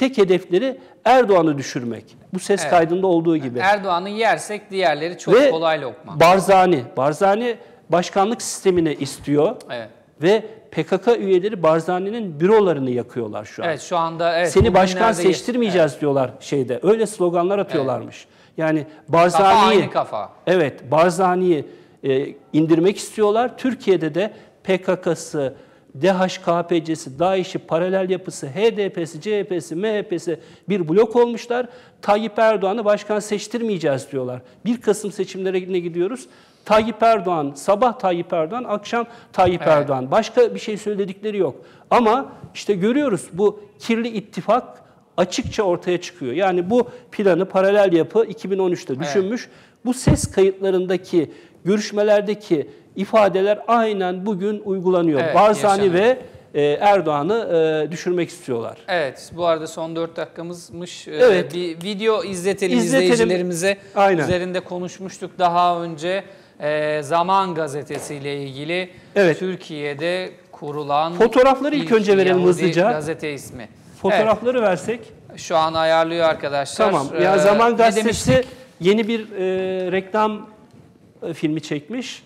tek hedefleri Erdoğan'ı düşürmek. Bu ses Evet. kaydında olduğu gibi. Erdoğan'ı yersek diğerleri çok Ve kolay lokma. Barzani, Barzani başkanlık sistemini istiyor Evet. ve PKK üyeleri Barzani'nin bürolarını yakıyorlar şu an. Evet şu anda evet. Seni başkan seçtirmeyeceğiz diyorlar şeyde. Öyle sloganlar atıyorlarmış. Yani Kafa Barzani'yi aynı kafa. Evet, Barzani'yi e, indirmek istiyorlar. Türkiye'de de PKK'sı, DHKPC'si, DAEŞ'i, paralel yapısı, HDP'si, CHP'si, MHP'si bir blok olmuşlar. Tayyip Erdoğan'ı başkan seçtirmeyeceğiz diyorlar. 1 Kasım seçimlerine gidiyoruz. Tayyip Erdoğan, sabah Tayyip Erdoğan, akşam Tayyip Evet. Erdoğan. Başka bir şey söyledikleri yok. Ama işte görüyoruz bu kirli ittifak açıkça ortaya çıkıyor. Yani bu planı paralel yapı 2013'te düşünmüş. Bu ses kayıtlarındaki, görüşmelerdeki ifadeler aynen bugün uygulanıyor. Evet, Barzani yaşanıyor. ve e, Erdoğan'ı e, düşürmek istiyorlar. Evet, bu arada son 4 dakikamızmış. Ee, Evet. Bir video izletelim, İzletelim. izleyicilerimize. Aynen. Üzerinde konuşmuştuk daha önce. Zaman Gazetesi ile ilgili Evet. Türkiye'de kurulan Fotoğrafları ilk önce verelim hızlıca. Gazete ismi. Fotoğrafları versek. Evet, şu an ayarlıyor arkadaşlar. Tamam. Ya Zaman Gazetesi yeni bir e, reklam e, filmi çekmiş.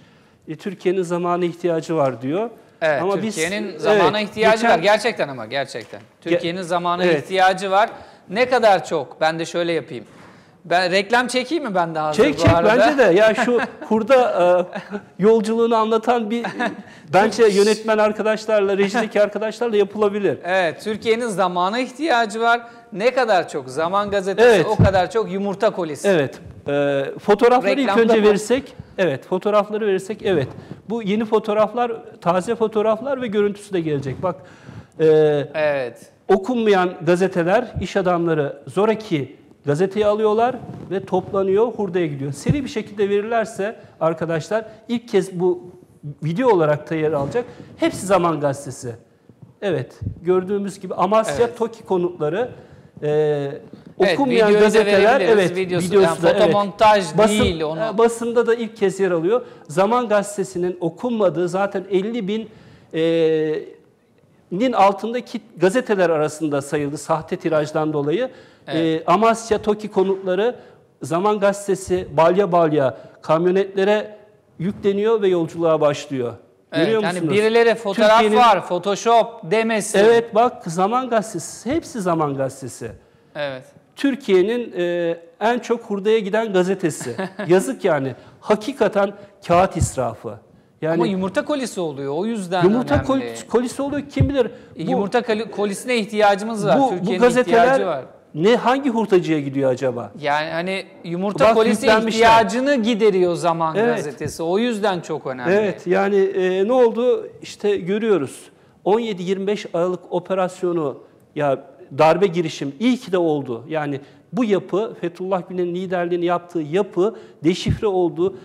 E, Türkiye'nin zamana ihtiyacı var diyor. Evet, Ama biz- Türkiye'nin zamana evet, ihtiyacı geçen- var gerçekten ama gerçekten. Türkiye'nin zamana evet. ihtiyacı var. Ne kadar çok? Ben de şöyle yapayım. Ben reklam çekeyim mi ben de hazır Çek bu çek arada? bence de. Ya şu hurda e, yolculuğunu anlatan bir bence yönetmen arkadaşlarla, rejideki arkadaşlarla yapılabilir. Evet, Türkiye'nin zamana ihtiyacı var. Ne kadar çok Zaman Gazetesi Evet. o kadar çok yumurta kolisi. Evet. e, fotoğrafları ilk Reklamda önce bu- verirsek, evet fotoğrafları verirsek, evet. Bu yeni fotoğraflar, taze fotoğraflar ve görüntüsü de gelecek. Bak, e, Evet. okunmayan gazeteler, iş adamları zoraki gazeteyi alıyorlar ve toplanıyor, hurdaya gidiyor. Seri bir şekilde verirlerse arkadaşlar ilk kez bu video olarak da yer alacak. Hepsi Zaman Gazetesi. Evet, gördüğümüz gibi Amasya Evet. TOKİ konutları e, okunmayan da gazeteler evet Videosu, videosu yani da evet. fotomontaj Basın- değil onu. e, basında da ilk kez yer alıyor. Zaman Gazetesi'nin okunmadığı zaten 50 bin e, nin altındaki gazeteler arasında sayıldı sahte tirajdan dolayı. Evet. E, Amasya TOKİ konutları Zaman Gazetesi balya balya kamyonetlere yükleniyor ve yolculuğa başlıyor. Evet, Görüyor yani musunuz? birileri fotoğraf var, Photoshop demesin. Evet bak Zaman Gazetesi, hepsi Zaman Gazetesi. Evet. Türkiye'nin e, en çok hurdaya giden gazetesi. Yazık yani. Hakikaten kağıt israfı. Yani Ama yumurta kolisi oluyor. O yüzden yumurta önemli. kol- kolisi oluyor kim bilir. Bu, yumurta koli- kolisine ihtiyacımız var. bu, bu ihtiyacı gazeteler var. ne hangi hurdacıya gidiyor acaba? Yani hani yumurta Bak, kolisi ihtiyacını gideriyor Zaman Evet. Gazetesi. O yüzden çok önemli. Evet yani e, ne oldu işte görüyoruz. 17-25 Aralık operasyonu ya darbe girişim iyi ki de oldu. Yani bu yapı Fethullah Gülen'in liderliğini yaptığı yapı deşifre oldu.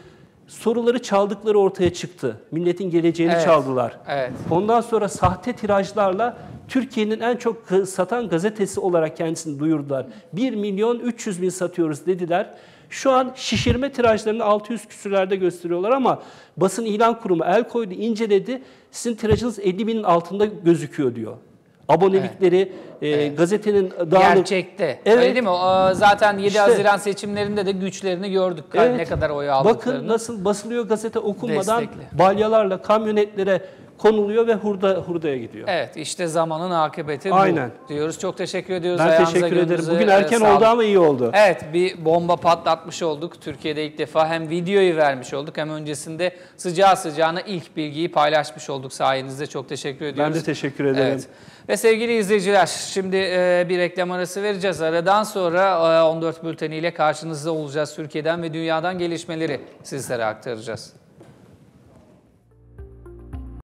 Soruları çaldıkları ortaya çıktı. Milletin geleceğini Evet. çaldılar. Evet. Ondan sonra sahte tirajlarla Türkiye'nin en çok satan gazetesi olarak kendisini duyurdular. 1 milyon 300 bin satıyoruz dediler. Şu an şişirme tirajlarını 600 küsürlerde gösteriyorlar ama basın ilan kurumu el koydu, inceledi. Sizin tirajınız 50 binin altında gözüküyor diyor. Abonelikleri, e, gazetenin dağınık... Gerçekte. Evet. Öyle değil mi? O, zaten 7 İşte- Haziran seçimlerinde de güçlerini gördük. Evet. Ne kadar oy aldıklarını. Bakın nasıl basılıyor gazete okunmadan Destekli. balyalarla kamyonetlere konuluyor ve hurda hurdaya gidiyor. Evet işte zamanın akıbeti Aynen. bu diyoruz. Çok teşekkür ediyoruz. Ben Ayağınıza, teşekkür ederim. Bugün e, erken sağlık. oldu ama iyi oldu. Evet bir bomba patlatmış olduk. Türkiye'de ilk defa hem videoyu vermiş olduk hem öncesinde sıcağı sıcağına ilk bilgiyi paylaşmış olduk sayenizde. Çok teşekkür ediyoruz. Ben de teşekkür ederim. Evet. Ve sevgili izleyiciler şimdi e, bir reklam arası vereceğiz. Aradan sonra e, 14 bülteniyle karşınızda olacağız. Türkiye'den ve dünyadan gelişmeleri sizlere aktaracağız.